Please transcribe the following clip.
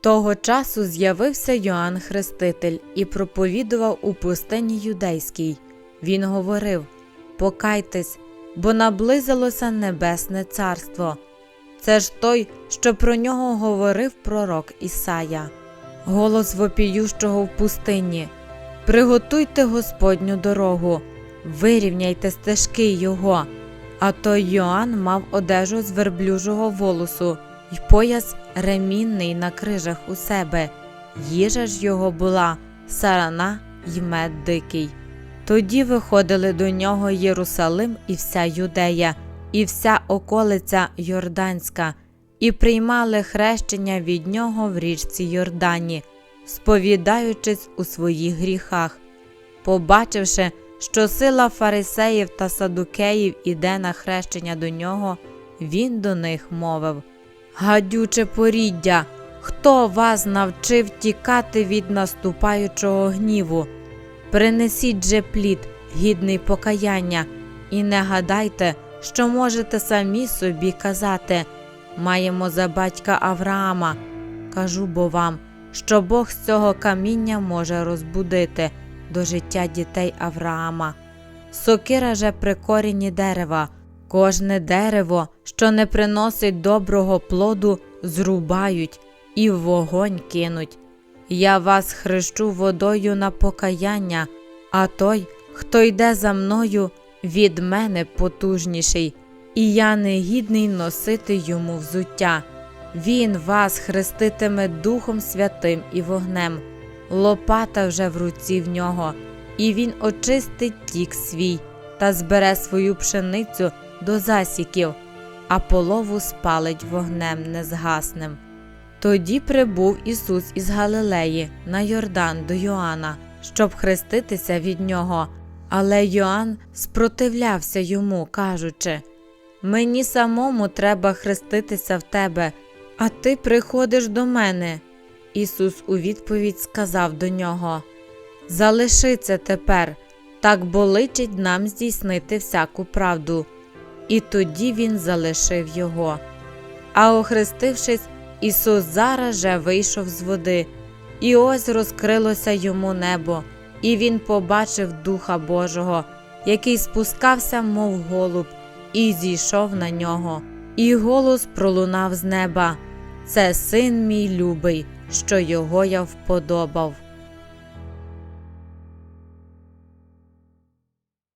Того часу з'явився Йоанн Хреститель і проповідував у пустині юдейській. Він говорив: Покайтесь, бо наблизилося небесне царство. Це ж той, що про нього говорив пророк Ісая. Голос вопіющого в пустині. Приготуйте Господню дорогу, вирівняйте стежки Його. А той Йоанн мав одежу з верблюжого волосу й пояс ремінний на крижах у себе. Їжа ж його була сарана й мед дикий. Тоді виходили до нього Єрусалим і вся Юдея, і вся околиця Йорданська, і приймали хрещення від нього в річці Йордані, сповідаючись у своїх гріхах. Побачивши, що сила фарисеїв та садукеїв іде на хрещення до нього, він до них мовив Гадюче поріддя, хто вас навчив тікати від наступаючого гніву? Принесіть же плід, гідний покаяння, і не гадайте, що можете самі собі казати маємо за батька Авраама. Кажу бо вам, що Бог з цього каміння може розбудити до життя дітей Авраама. Сокира же при корінні дерева, кожне дерево, що не приносить доброго плоду, зрубають і в вогонь кинуть. Я вас хрещу водою на покаяння, а той, хто йде за мною, від мене потужніший, і я не гідний носити йому взуття. Він вас хреститиме Духом Святим і вогнем, лопата вже в руці в нього, і він очистить тік свій та збере свою пшеницю до засіків, а полову спалить вогнем незгасним. Тоді прибув Ісус із Галилеї на Йордан до Йоанна, щоб хреститися від нього, але Йоанн спротивлявся йому, кажучи Мені самому треба хреститися в тебе, а ти приходиш до мене. Ісус у відповідь сказав до нього Залиши це тепер, так бо личить нам здійснити всяку правду. І тоді він залишив його. А охрестившись, Ісус зараз же вийшов з води, і ось розкрилося йому небо, і він побачив Духа Божого, який спускався, мов голуб, і зійшов на нього. І голос пролунав з неба: Це син мій любий, що його я вподобав.